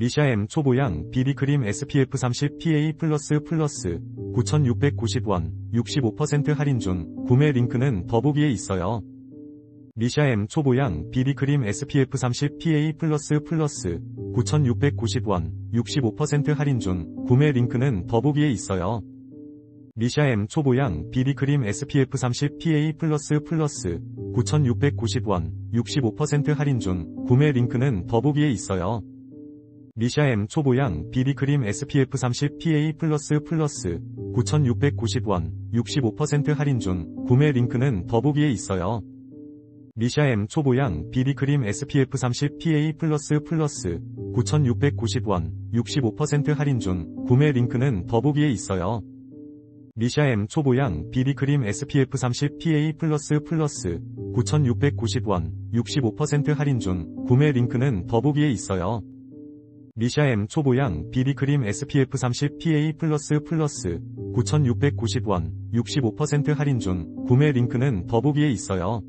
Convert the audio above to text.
M 초보양 비비크림 SPF 30 PA+++ 9,690원 65% 할인 중 구매 링크는 더보기에 있어요. M 초보양 비비크림 SPF 30 PA+++ 9,690원 65% 할인 중 구매 링크는 더보기에 있어요. M 초보양 비비크림 SPF 30 PA++ 9,690원 65% 할인 중 구매 링크는 더보기에 있어요. M 초보양 비비크림 SPF 30 PA++ 9,690원 65% 할인 중 구매 링크는 더보기에 있어요. M 초보양 비비크림 SPF 30 PA++ 9,690원 65% 할인 중 구매 링크는 더보기에 있어요. M 초보양 비비크림 SPF 30 PA++ 9,690원 65% 할인 중 구매 링크는 더보기에 있어요. M 초보양 비비크림 SPF 30 PA++ 9,690원 65% 할인 중 구매 링크는 더보기에 있어요.